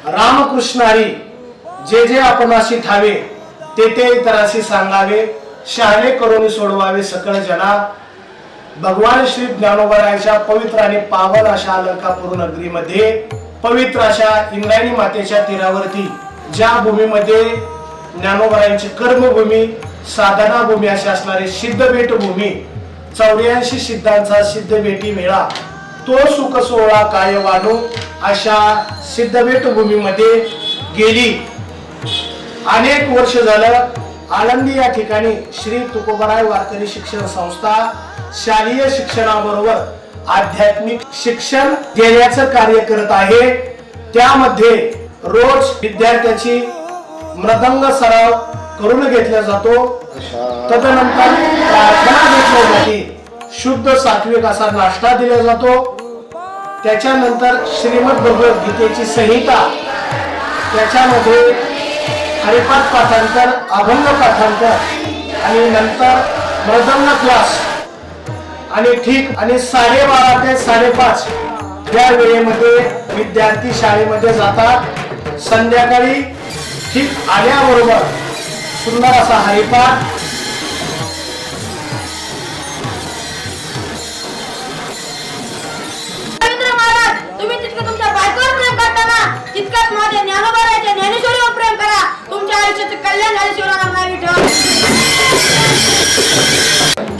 रामकृष्णारी जे जे आपणाशी ठावे ते ते इतराशी सांगावे शहाणे करून सोडवावे सकळ जना भगवान श्री ज्ञानोबरायांच्या पवित्र आणि पावन अशा अलंकापूर नगरीमध्ये पवित्र अशा इंद्रायणी मातेच्या तीरावरती ज्या भूमीमध्ये ज्ञानोबरायांची कर्मभूमी साधना भूमी अशी असणारी सिद्धभेट भूमी चौऱ्याऐंशी सिद्धांचा सिद्धभेटी मेळा. तो सुख सोहळा काय वाढू अशा सिद्धपीठभूमीमध्ये गेली. अनेक वर्ष झालं आळंदी या ठिकाणी श्री तुकोबराय वारकरी शिक्षण संस्था शालेय शिक्षणाबरोबर आध्यात्मिक शिक्षण देण्याचं कार्य करत आहे. त्यामध्ये रोज विद्यार्थ्याची मृदंग सराव करून घेतला जातो. तदनंतर प्रार्थना घेतली जाते. शुद्ध सात्विक असा नाश्ता दिला जातो. त्याच्यानंतर श्रीमद भगवद्गीतेची संहिता. त्याच्यामध्ये हरिपाठ पाठांतर अभंग पाठांतर आणि नंतर मृदंग क्लास. आणि ठीक आणि साडेबारा ते साडेपाच या वेळेमध्ये विद्यार्थी शाळेमध्ये जातात. संध्याकाळी ठीक आल्याबरोबर सुंदर असा हरिपाठ कल्याण झाल्याशिवाय राहणार नाही विठ्ठल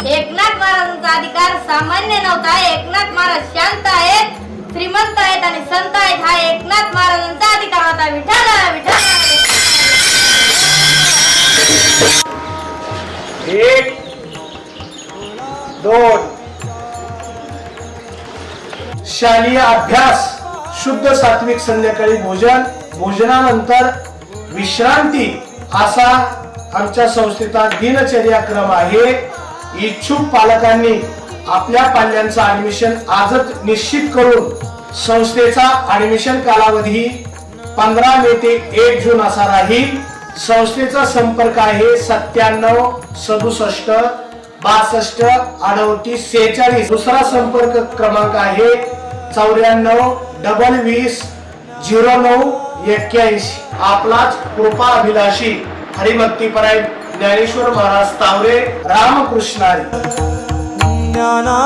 एकनाथ महाराजांचा अधिकार सामान्य नव्हता. एकनाथ महाराज शांत आहेत श्रीमंत आहेत आणि संत आहेत. हा एकनाथ महाराजांचा अधिकार होता. विठाला विठ्ठल. एक दोन. शालेय अभ्यास शुद्ध सात्विक संध्याकाळी भोजन भोजनानंतर विश्रांती. असा आमच्या संस्थेचा दिनचर्या क्रम आहे. इच्छुक पालकांनी आपल्या पाल्यांचं ऍडमिशन आजच निश्चित करून संस्थेचा ऍडमिशन कालावधी पंधरा मे ते एक जून असा राहील. संस्थेचा संपर्क आहे सत्त्याण्णव सदुसष्ट बासष्ट अडवतीस सेहेचाळीस. दुसरा संपर्क क्रमांक आहे चौऱ्याण्णव डबल वीस झिरो नऊ एक्क्याऐंशी. आपलाच कृपा अभिलाषी हरिभक्तीपराय ज्ञानेश्वर महाराज तावरे रामकृष्णारी. ज्ञाना